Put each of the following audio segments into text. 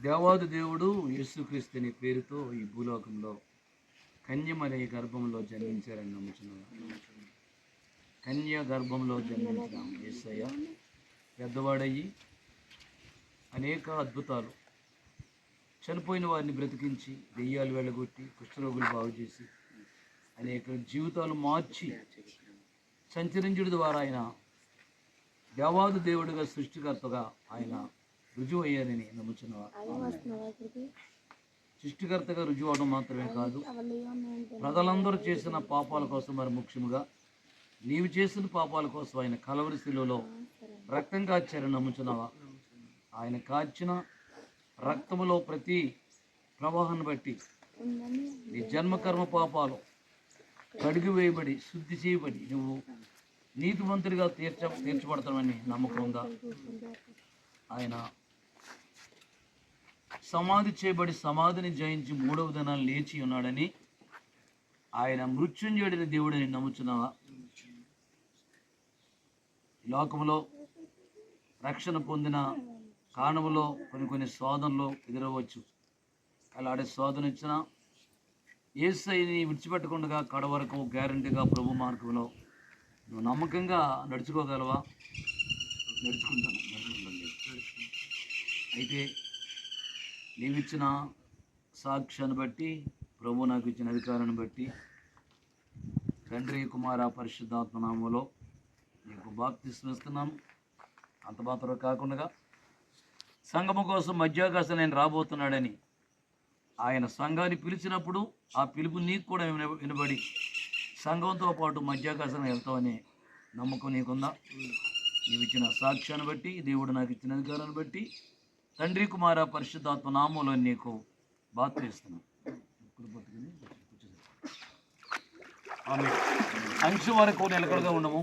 దేవాది దేవుడు యేసుక్రీస్తు అనే పేరుతో ఈ భూలోకంలో కన్యమనే గర్భంలో జన్మించారని నమ్ముచున్నాను కన్య గర్భంలో జన్మించిన యేసయ్య పెద్దవాడయ్యి అనేక అద్భుతాలు. చనిపోయిన వారిని బ్రతికించి దెయ్యాలు వెళ్ళగొట్టి కుష్ఠరోగులు బాగు చేసి అనేక జీవితాలు మార్చి సంచరించుడి ద్వారా ఆయన దేవాది దేవుడిగా సృష్టికర్తగా ఆయన రుజువు అయ్యారని నమ్ముచున్నవారు సృష్టికర్తగా రుజువు అవడం మాత్రమే కాదు. ప్రజలందరూ చేసిన పాపాల కోసం మరి ముఖ్యముగా నీవు చేసిన పాపాల కోసం ఆయన కలవరి శిలువలో రక్తం కాచారని నమ్ముచున్నావా? ఆయన కాచిన రక్తములో ప్రతి ప్రవాహాన్ని బట్టి నీ జన్మకర్మ పాపాలు కడిగి వేయబడి శుద్ధి చేయబడి నువ్వు నీతివంతుడిగా తీర్చ తీర్చబడతామని నమ్మకం ఉందా? ఆయన సమాధి చేయబడి సమాధిని జయించి మూడవ దినాన్ని లేచి ఉన్నాడని ఆయన మృత్యుంజయుడిని దేవుడని నమ్ముచున్నావా? లోకంలో రక్షణ పొందిన కారణంలో కొన్ని కొన్ని శోధనలు ఎదురవచ్చు. అలాడే శోధన ఇచ్చిన ఏసైని విడిచిపెట్టకుండా కడ వరకు గ్యారంటీగా ప్రభు మార్గంలో నువ్వు నమ్మకంగా నడుచుకోగలవా? నడుచుకుంటాను. అయితే నీవిచ్చిన సాక్ష్యాన్ని బట్టి ప్రభు నాకు ఇచ్చిన అధికారాన్ని బట్టి తండ్రి కుమార పరిశుద్ధాత్మనామంలో నీకు బాప్తిస్మ అంత మాత్రం కాకుండా సంఘము కోసం మధ్యాకాశం నేను రాబోతున్నాడని ఆయన సంఘాన్ని పిలిచినప్పుడు ఆ పిలుపు నీకు కూడా విన- వినబడి సంఘంతో పాటు మధ్యాకాశం వెళ్తామని నమ్మకం నీకుందా? నీవు ఇచ్చిన సాక్ష్యాన్ని బట్టి దేవుడు నాకు ఇచ్చిన అధికారాన్ని బట్టి తండ్రి కుమార పరిశుద్ధాత్మ నామంలో నీకు బాధ్యత ఇస్తున్నాను అంశం వరకు నిలకడగా ఉండము.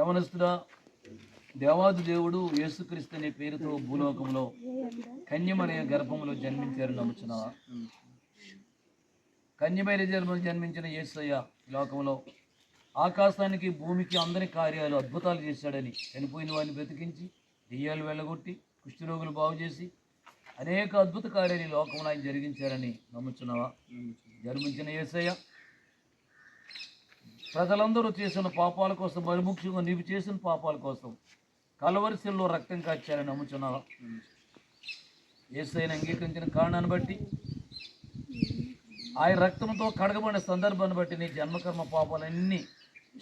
యవనస్తుడా దేవాది దేవుడు యేసుక్రీస్తు అనే పేరుతో భూలోకంలో కన్యమనే గర్భంలో జన్మించారని నమ్ముచున్నావా? కన్యమైన జన్మలో జన్మించిన యేసయ్య లోకంలో ఆకాశానికి భూమికి అందరి కార్యాలు అద్భుతాలు చేశాడని చనిపోయిన వారిని బ్రతికించి దెయ్యాలు వెళ్ళగొట్టి కుష్ఠరోగులు బాగు చేసి అనేక అద్భుత కార్యాలు ఈ లోకంలో ఆయన జరిగించారని నమ్ముచున్నావా? జన్మించిన యేసయ్య ప్రజలందరూ చేసిన పాపాల కోసం మరి ముఖ్యంగా నీవు చేసిన పాపాల కోసం కలవరిశల్లో రక్తం కాచారని నమ్ముచున్నావా? యేసయ్యను అంగీకరించిన కారణాన్ని బట్టి ఆయన రక్తంతో కడగబడిన సందర్భాన్ని బట్టి నీ జన్మకర్మ పాపాలన్నీ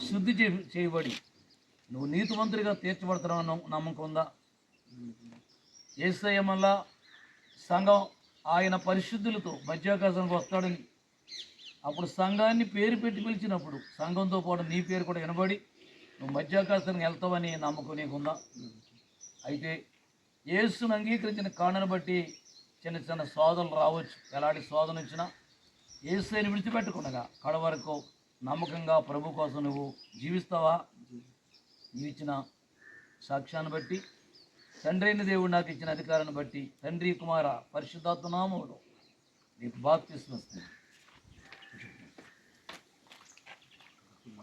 శుద్ధి చేయబడి నువ్వు నీతిమంతుడిగా తీర్చబడతావు నమ్మ- నమ్మకం ఉందా? ఏసయ్య మళ్ళా సంఘం ఆయన పరిశుద్ధులతో మధ్యాకాశానికి వస్తాడని అప్పుడు సంఘాన్ని పేరు పెట్టి పిలిచినప్పుడు సంఘంతో పాటు నీ పేరు కూడా వినబడి నువ్వు మధ్యాకాశానికి వెళ్తావని నమ్మకం నీకుందా? అయితే యేసును అంగీకరించిన కారణాన్ని బట్టి చిన్న చిన్న శోధనలు రావచ్చు. ఎలాంటి శోధన వచ్చినా యేసుని విడిచిపెట్టకుండా కడ వరకు నమ్మకంగా ప్రభు కోసం నువ్వు జీవిస్తావా? నీవు ఇచ్చిన సాక్ష్యాన్ని బట్టి తండ్రి అయిన దేవుడు నాకు ఇచ్చిన అధికారాన్ని బట్టి తండ్రి కుమార పరిశుద్ధాత్మ నామములో నీకు బాప్తిస్మ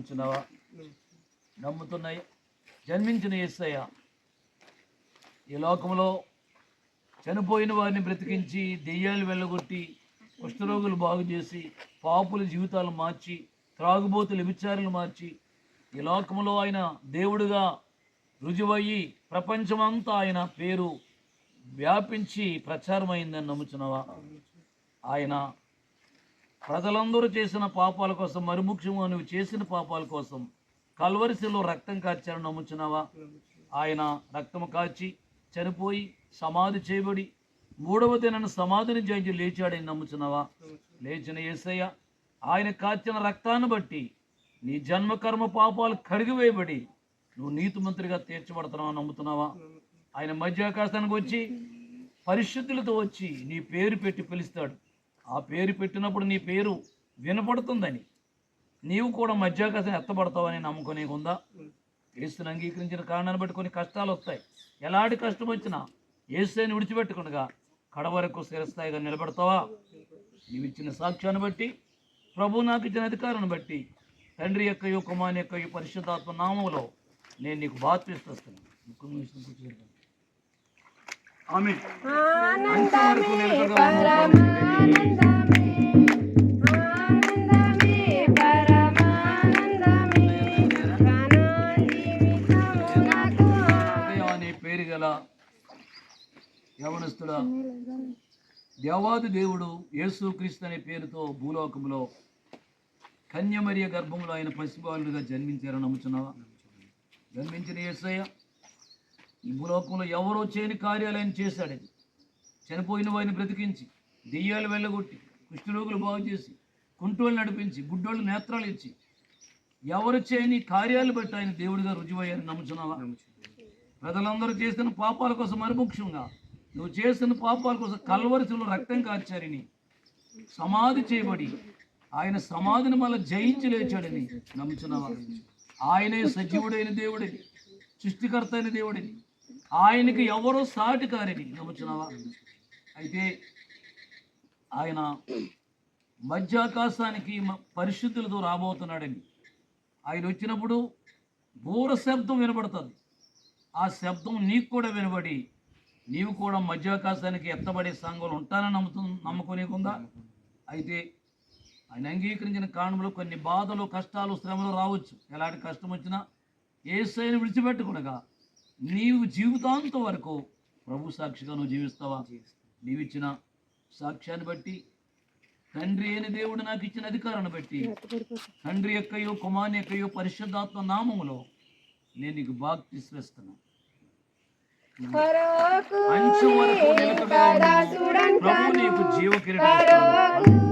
నమ్ముచున్నావా? నమ్ముతున్నాయి. జన్మించిన ఏసయ్య ఈ లోకంలో చనిపోయిన వారిని బ్రతికించి దెయ్యాలు వెళ్ళగొట్టి కుష్ఠరోగులు బాగు చేసి పాపుల జీవితాలు మార్చి త్రాగుబోతులు విచారాలు మార్చి ఈ లోకంలో ఆయన దేవుడుగా రుజువయ్యి ప్రపంచమంతా ఆయన పేరు వ్యాపించి ప్రచారమైందని నమ్ముచున్నావా? ఆయన ప్రజలందరూ చేసిన పాపాల కోసం మరి ముఖ్యంగా నువ్వు చేసిన పాపాల కోసం కల్వరిశిలో రక్తం కాచారని నమ్ముచున్నావా? ఆయన రక్తం కాచి చనిపోయి సమాధి చేయబడి మూడవ దినాన్ని సమాధిని జయించి లేచాడని నమ్ముచున్నావా? లేచిన యేసయ్య ఆయన కాచిన రక్తాన్ని బట్టి నీ జన్మ కర్మ పాపాలు కడిగివేయబడి నువ్వు నీతిమంత్రిగా తీర్చబడుతున్నావు నమ్ముతున్నావా? ఆయన మధ్యాకాశానికి వచ్చి పరిశుద్ధులతో వచ్చి నీ పేరు పెట్టి పిలుస్తాడు. ఆ పేరు పెట్టినప్పుడు నీ పేరు వినపడుతుందని. నీవు కూడా మధ్యాకాశం ఎత్తబడతావని నమ్మకం నీకు ఉందా యేసుని అంగీకరించిన కారణాన్ని బట్టి కొన్ని కష్టాలు వస్తాయి ఎలాంటి కష్టం వచ్చినా యేసుని విడిచిపెట్టకుండా కడవరకు స్థిరస్థాయిగా నిలబడతావా? నీవు ఇచ్చిన సాక్ష్యాన్ని బట్టి ప్రభు నాకు ఇచ్చిన అధికారాన్ని బట్టి తండ్రి యొక్క కుమారి యొక్క పరిశుద్ధాత్మ నామంలో నేను నీకు బాధ్యస్తున్నాను అనే పేరు గల యవనస్తుడా. దేవాది దేవుడు యేసుక్రీస్తు అనే పేరుతో భూలోకంలో కన్యమరియ గర్భంలో ఆయన పసిబాలుడుగా జన్మించారని నమ్ముచున్నావా? జన్మించిన యేసయ్య ఈ భూలోకంలో ఎవరో చేయని కార్యాలయం చేశాడు అది. చనిపోయిన వారిని బ్రతికించి దెయ్యాలు వెళ్ళగొట్టి కుష్ఠరోగులు బాగు చేసి కుంటోళ్ళు నడిపించి గుడ్డోళ్ళు నేత్రాలు ఇచ్చి ఎవరు చేయని కార్యాలు బట్టి ఆయన దేవుడిగా రుజువయ్యారని నమ్ముచున్నావా? ప్రజలందరూ చేసిన పాపాల కోసం మరిముఖ్యంగా నువ్వు చేసిన పాపాల కోసం కల్వరిశిలో రక్తం కార్చారని సమాధి చేయబడి ఆయన సమాధిని మళ్ళీ జయించి లేచాడని నమ్ముచున్నావా? ఆయనే సజీవుడైన దేవుడని సృష్టికర్త అయిన దేవుడని ఆయనకి ఎవరో సాటి కారిని నమ్ముచున్నావా అయితే ఆయన మధ్యాకాశానికి పరిస్థితులతో పరిశుద్ధులతో రాబోతున్నాడని ఆయన వచ్చినప్పుడు బూర శబ్దం వినబడుతుంది. ఆ శబ్దం నీకు కూడా వినబడి నీవు కూడా మధ్యాకాశానికి ఎత్తబడే సంఘంలో ఉంటానని నమ్ముతు నమ్మకం అయితే ఆయన అంగీకరించిన కారణంలో కొన్ని బాధలు కష్టాలు శ్రమలు రావచ్చు. ఎలాంటి కష్టం వచ్చినా ఏసైని విడిచిపెట్టకుండా నీవు జీవితాంతం వరకు ప్రభు సాక్షిగా నువ్వు జీవిస్తావా? నీవిచ్చిన సాక్ష్యాన్ని బట్టి తండ్రి అయిన దేవుడు నాకు ఇచ్చిన అధికారాన్ని బట్టి తండ్రి యొక్కయో కుమారుని యొక్కయో పరిశుద్ధాత్మ నామములో నేను నీకు అంచు వరకు ఉండు. ప్రభు నీకు జీవ కిరీటం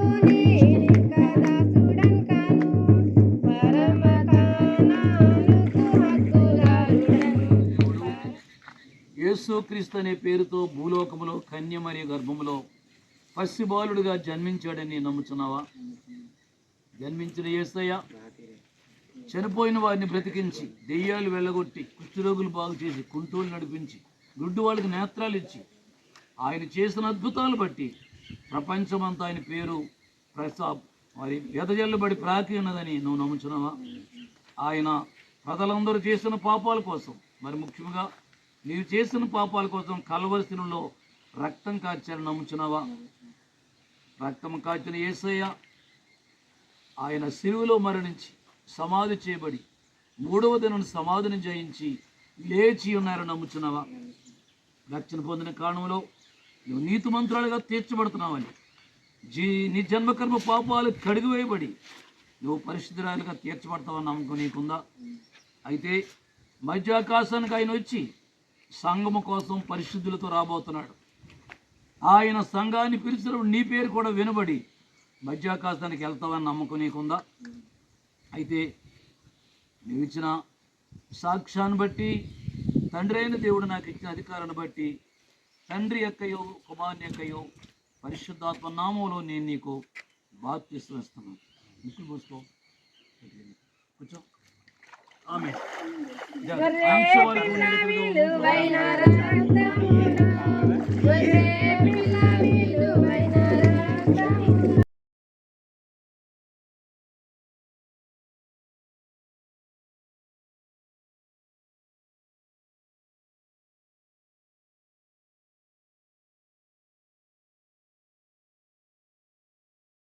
యేసుక్రీస్తు అనే పేరుతో భూలోకములో కన్య మరియు గర్భములో పసిబాలుడుగా జన్మించాడని నమ్ముచున్నావా? జన్మించిన యేసయ్య చనిపోయిన వారిని బ్రతికించి దెయ్యాలు వెళ్ళగొట్టి కుష్ఠరోగులు బాగు చేసి కుంటూలు నడిపించి గుడ్డు వాళ్ళకి నేత్రాలు ఇచ్చి ఆయన చేసిన అద్భుతాలు బట్టి ప్రపంచమంతా ఆయన పేరు ప్రసా మరి వెదజల్లబడి ప్రాకి ఉన్నదని నువ్వు నమ్ముచున్నావా? ఆయన ప్రజలందరూ చేసిన పాపాల కోసం మరి ముఖ్యంగా నీవు చేసిన పాపాల కోసం కలవలసినలో రక్తం కాచారని నమ్ముచున్నావా? రక్తం కాచిన యేసయ్య ఆయన సిరువులో మరణించి సమాధి చేయబడి మూడవ దినం సమాధిని జయించి లేచి ఉన్నారని నమ్ముచున్నావా? రక్షణ పొందిన కారణంలో నువ్వు నీతి మంత్రాలుగా తీర్చబడుతున్నావని జీ నీ జన్మకర్మ పాపాలు కడిగివేయబడి నువ్వు పరిశుద్ధురాలుగా తీర్చబడతావని నమ్మకం నీకుందా? అయితే మధ్యాకాశానికి ఆయన వచ్చి సంఘము కోసం పరిశుద్ధులతో రాబోతున్నాడు. ఆయన సంఘాన్ని పిలిచినప్పుడు నీ పేరు కూడా వినబడి మధ్యాకాశానికి వెళ్తావని నమ్మకం నీకుందా? అయితే నువ్వు ఇచ్చిన సాక్ష్యాన్ని బట్టి తండ్రి అయిన దేవుడు నాకు ఇచ్చిన అధికారాన్ని బట్టి తండ్రి యొక్కయో కుమారుని యొక్కయో పరిశుద్ధాత్మ నామంలో నేను నీకు బాప్తిస్తూ ఇస్తున్నాను. ముక్కులు కూర్చో ఆమె